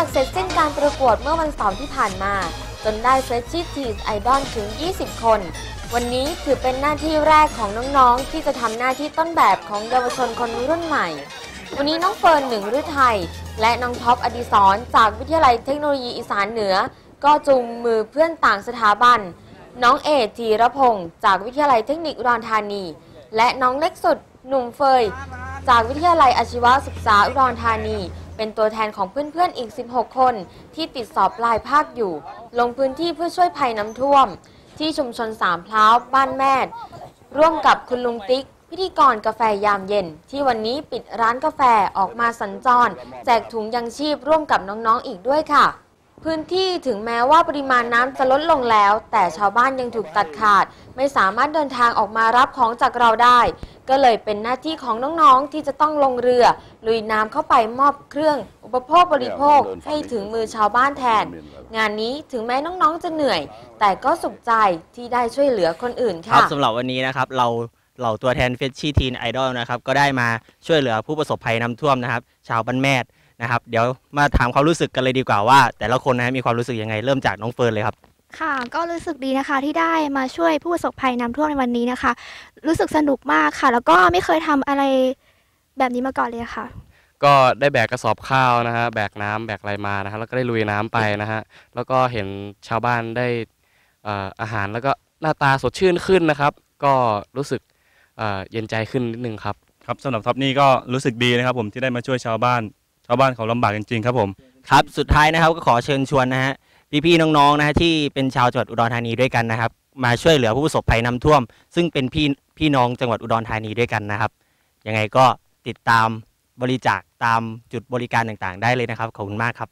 จากเสร็จสิ้นการประกวดเมื่อวันเสาร์ที่ผ่านมา จนได้เฟรชชี่ทีสไอดอลถึง 20 คน วันนี้ถือเป็นหน้าที่แรกของน้องๆ ที่จะทำหน้าที่ต้นแบบของเยาวชนคนรุ่นใหม่ วันนี้น้องเฟิร์นหนึ่งฤทัยและน้องท็อปอดิศรจากวิทยาลัยเทคโนโลยีอีสานเหนือ ก็จูงมือเพื่อนต่างสถาบัน น้องเอจีรพงศ์จากวิทยาลัยเทคนิคอุดรธานี และน้องเล็กสุดหนุ่มเฟย จากวิทยาลัยอาชีวศึกษาอุดรธานี เป็นตัวแทนของเพื่อนๆอีก 16 คน ที่ติดสอบปลายภาคอยู่ ลงพื้นที่เพื่อช่วยภัยน้ำท่วม ที่ชุมชนสามพร้าวบ้านแม่ร่วมกับคุณลุงติ๊ก พิธีกรกาแฟยามเย็น ที่วันนี้ปิดร้านกาแฟออกมาสัญจร แจกถุงยังชีพร่วมกับน้องๆอีกด้วยค่ะ พื้นที่ถึงแม้ว่าปริมาณน้ำจะลดลงแล้ว แต่ชาวบ้านยังถูกตัดขาด ไม่สามารถเดินทางออกมารับของจากเราได้ ก็เลยเป็นหน้าที่ของน้องๆที่จะต้องลงเรือ ลุยน้ำเข้าไปมอบเครื่อง อุปโภคบริโภคให้ถึงมือชาวบ้านแทน งานนี้ถึงแม้น้องๆจะเหนื่อย แต่ก็สุขใจที่ได้ช่วยเหลือคนอื่นครับค่ะสำหรับวันนี้นะครับ เราเหล่าตัวแทนเฟชชี่ทีนไอดอลนะครับก็ได้มาช่วยเหลือผู้ประสบภัยน้ำท่วมนะครับ ชาวบ้านแมด นะครับ เดี๋ยวมาถามความรู้สึกกันเลยดีกว่าว่า แต่ละคนนะฮะมีความรู้สึกยังไงเริ่มจากน้องเฟิร์นเลยครับ ค่ะ ก็รู้สึกดีนะคะที่ได้มาช่วยผู้ประสบภัยน้ำท่วมในวันนี้นะคะ รู้สึกสนุกมากค่ะ แล้วก็ไม่เคยทำอะไรแบบนี้มาก่อนเลยค่ะ ก็ได้แบกกระสอบข้าวนะฮะแบกน้ำแบกอะไรมานะฮะแล้วก็ได้ลุยน้ำไปนะฮะแล้วก็เห็นชาวบ้านได้เอ่ออาหารแล้วก็หน้าตาสดชื่นขึ้นนะครับ ก็รู้สึกเอ่อเย็นใจขึ้นนิดนึงครับ ครับสำหรับท็อปนี่ก็รู้สึกดีนะครับผมที่ได้มาช่วยชาวบ้าน ชาวบ้านเขาลำบากจริงๆครับผม ครับ สุดท้ายนะครับก็ขอเชิญชวนนะฮะพี่ๆน้องๆนะฮะที่เป็นชาวจังหวัดอุดรธานีด้วยกันนะครับ มาช่วยเหลือผู้ประสบภัยน้ำท่วม ซึ่งเป็นพี่พี่น้องจังหวัดอุดรธานีด้วยกันนะครับยังไงก็ติดตามบริจาคตามจุดบริการต่างๆ ได้เลยนะครับขอบคุณมากครับ